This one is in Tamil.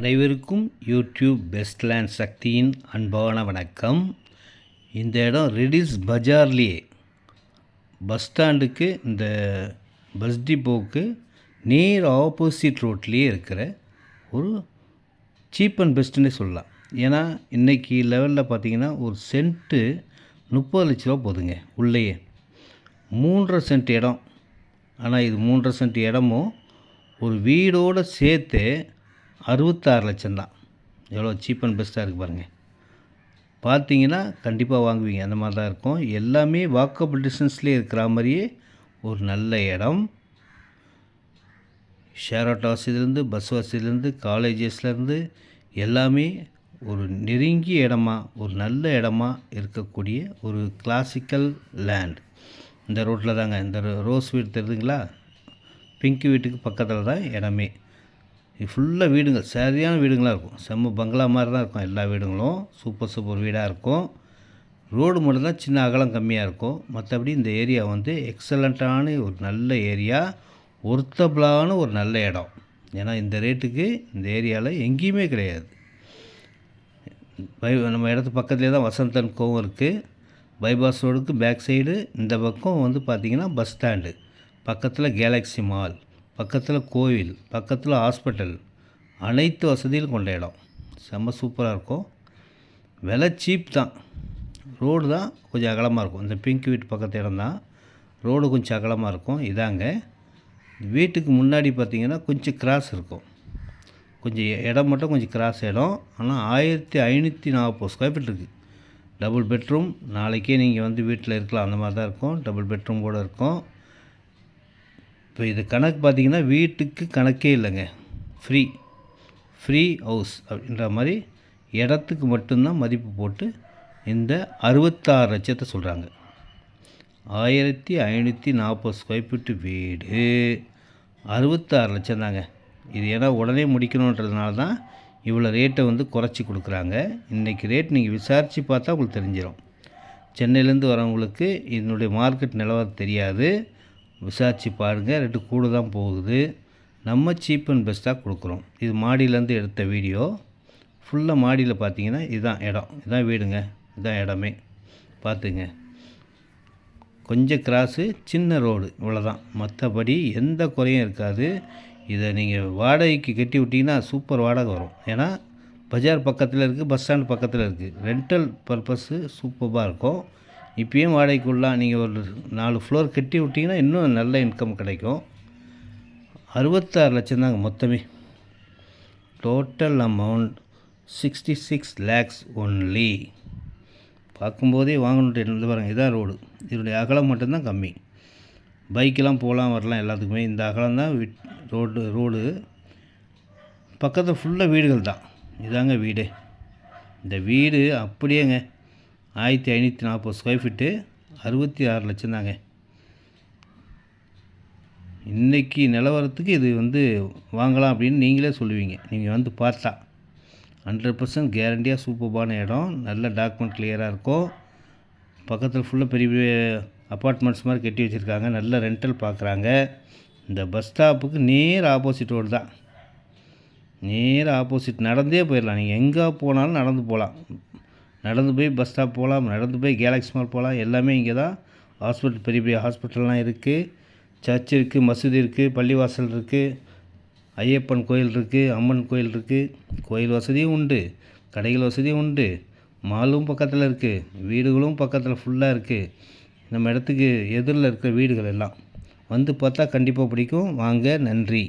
அனைவருக்கும் யூடியூப் பெஸ்ட்லேண்ட் சக்தியின் அன்பான வணக்கம். இந்த இடம் ரெடிஸ் பஜார்லேயே பஸ் ஸ்டாண்டுக்கு இந்த பஸ் டிப்போவுக்கு நேர் ஆப்போசிட் ரோட்லேயே இருக்கிற ஒரு சீப் அண்ட் பெஸ்ட்டுன்னே சொல்லலாம். ஏன்னா இன்றைக்கி லெவலில் பார்த்தீங்கன்னா ஒரு சென்ட்டு முப்பது லட்ச ரூபா போதுங்க உள்ளேயே. மூன்றரை சென்ட் இடம். ஆனால் இது மூன்றரை சென்ட் இடமும் ஒரு வீடோடு சேர்த்து அறுபத்தாறு லட்சம் தான். எவ்வளோ சீப் அண்ட் பெஸ்ட்டாக இருக்குது பாருங்கள் பார்த்தீங்கன்னா கண்டிப்பாக வாங்குவீங்க. அந்த மாதிரி தான் இருக்கும். எல்லாமே வாக்கபிள் டிஸ்டன்ஸ்லேயே இருக்கிற மாதிரியே ஒரு நல்ல இடம். ஷேர் ஆட்டோ வசதியிலேருந்து பஸ் வசதியிலேருந்து காலேஜஸ்லேருந்து எல்லாமே ஒரு நெருங்கிய இடமா ஒரு நல்ல இடமா இருக்கக்கூடிய ஒரு கிளாசிக்கல் லேண்ட் இந்த ரோட்டில் தாங்க. இந்த ரோ- ரோஸ் வீடு தெரியுதுங்களா? பிங்க் வீட்டுக்கு பக்கத்தில் தான் இடமே. ஃபுல்லாக வீடுங்க. சரியான வீடுங்களாக இருக்கும். செம்ம பங்களா மாதிரி தான் இருக்கும் எல்லா வீடுங்களும். சூப்பர் சூப்பர் வீடாக இருக்கும். ரோடு மட்டும் தான் சின்ன அகலம் கம்மியாக இருக்கும். மற்றபடி இந்த ஏரியா வந்து எக்ஸலண்ட்டான ஒரு நல்ல ஏரியா ஒர்த்தபிளான ஒரு நல்ல இடம். ஏன்னா இந்த ரேட்டுக்கு இந்த ஏரியாவில் எங்கேயுமே கிடையாது. பை நம்ம இடத்து பக்கத்துலேயே தான் வசந்தன் கோவம் இருக்குது பைபாஸ் ரோடுக்கு பேக் சைடு இந்த பக்கம் வந்து பார்த்திங்கன்னா பஸ் ஸ்டாண்டு பக்கத்தில் கேலக்ஸி மால் பக்கத்தில் கோவில் பக்கத்தில் ஹாஸ்பிட்டல் அனைத்து வசதியும் கொண்ட இடம். செம்ம சூப்பராக இருக்கும். விலை சீப் தான். ரோடு தான் கொஞ்சம் அகலமாக இருக்கும். இந்த பிங்க் வீட்டு பக்கத்து இடம் தான். ரோடு கொஞ்சம் அகலமாக இருக்கும். இதாங்க. வீட்டுக்கு முன்னாடி பார்த்திங்கன்னா கொஞ்சம் கிராஸ் இருக்கும். கொஞ்சம் இடம் மட்டும் கொஞ்சம் கிராஸ் இடம். ஆனால் ஆயிரத்தி ஐநூற்றி நாற்பது ஸ்கொயர் ஃபீட் இருக்குது டபுள் பெட்ரூம் நாளைக்கே நீங்கள் வந்து வீட்டில் இருக்கலாம். அந்த மாதிரி தான் இருக்கும். டபுள் பெட்ரூம் கூட இருக்கும். இப்போ இது கணக்கு பார்த்தீங்கன்னா வீட்டுக்கு கணக்கே இல்லைங்க. ஃப்ரீ ஃப்ரீ ஹவுஸ் அப்படின்ற மாதிரி இடத்துக்கு மட்டும்தான் மதிப்பு போட்டு இந்த அறுபத்தாறு லட்சத்தை சொல்கிறாங்க ஆயிரத்தி ஐநூற்றி நாற்பது ஸ்கொயர் ஃபீட்டு வீடு. அறுபத்தாறு லட்சம் தாங்க. இது ஏன்னா உடனே முடிக்கணுன்றதுனால தான் இவ்வளோ ரேட்டை வந்து குறைச்சி கொடுக்குறாங்க. இன்றைக்கி ரேட் நீங்கள் விசாரித்து பார்த்தா உங்களுக்கு தெரிஞ்சிடும் சென்னையிலேருந்து வரவங்களுக்கு இதனுடைய மார்க்கெட் நிலவரம் தெரியாது. விசாரித்து பாருங்கள் ரெண்டு கூட தான் போகுது. நம்ம சீப் அண்ட் பெஸ்ட்டாக கொடுக்குறோம். இது மாடியிலேருந்து எடுத்த வீடியோ. ஃபுல்லாக மாடியில் பார்த்தீங்கன்னா இதுதான் இடம். இதுதான் வீடுங்க. இதுதான் இடமே. பார்த்துங்க. கொஞ்சம் கிராஸு சின்ன ரோடு இவ்வளோதான் மற்றபடி எந்த குறையும் இருக்காது. இதை நீங்கள் வாடகைக்கு கட்டி விட்டிங்கன்னா சூப்பர் வாடகை வரும். ஏன்னா பஜார் பக்கத்தில் இருக்குது பஸ் ஸ்டாண்ட் பக்கத்தில் இருக்குது ரெண்டல் பர்பஸ்ஸு சூப்பராக இருக்கும். இப்பயும் வாடகைக்குள்ளே நீங்கள் ஒரு நாலு ஃப்ளோர் கட்டி விட்டிங்கன்னா இன்னும் நல்ல இன்கம் கிடைக்கும். அறுபத்தாறு லட்சம் தாங்க மொத்தமே. Total amount sixty six lakhs only பார்க்கும்போதே வாங்கணுட்டு இருந்து பாருங்கள் இதான் ரோடு இதனுடைய அகலம் மட்டும்தான் கம்மி. பைக்கெலாம் போகலாம் வரலாம் எல்லாத்துக்குமே இந்த அகலம் தான் விட் ரோடு ரோடு பக்கத்தில் ஃபுல்லாக வீடுகள் தான். இதாங்க வீடு. இந்த வீடு அப்படியேங்க. ஆயிரத்தி ஐநூற்றி நாற்பது ஸ்கொயர் ஃபீட்டு அறுபத்தி ஆறு லட்சம் தாங்க இன்றைக்கி நிலவரத்துக்கு இது வந்து வாங்கலாம் அப்படின்னு நீங்களே சொல்லுவீங்க. நீங்கள் வந்து பார்த்தா. ஹண்ட்ரட் பர்சன்ட் கேரண்டியாக சூப்பர்பான இடம். நல்ல டாக்குமெண்ட் கிளியராக இருக்கும். பக்கத்தில் ஃபுல்லாக பெரிய பெரிய அப்பார்ட்மெண்ட்ஸ் மாதிரி கட்டி வச்சுருக்காங்க. நல்ல ரெண்டல் பார்க்குறாங்க இந்த பஸ் ஸ்டாப்புக்கு நேர் ஆப்போசிட் ரோடு தான். நேர் ஆப்போசிட் நடந்தே போயிடலாம். நீங்கள் எங்கே போனாலும் நடந்து போகலாம். நடந்து போய் பஸ் ஸ்டாப் போகலாம் நடந்து போய் கேலக்ஸி மால் போகலாம் எல்லாமே இங்கே தான் ஹாஸ்பிட்டல் பெரிய பெரிய ஹாஸ்பிட்டல்லாம் இருக்குது சர்ச் இருக்குது மசூதி இருக்குது பள்ளிவாசல் இருக்குது ஐயப்பன் கோயில் இருக்குது அம்மன் கோயில் இருக்குது கோயில் வசதியும் உண்டு கடைகள் வசதியும் உண்டு. மாலும் பக்கத்தில் இருக்குது வீடுகளும் பக்கத்தில் ஃபுல்லாக இருக்குது நம்ம இடத்துக்கு எதிரில் இருக்கிற வீடுகள் எல்லாம். வந்து பார்த்தா கண்டிப்பாக பிடிக்கும். வாங்க நன்றி.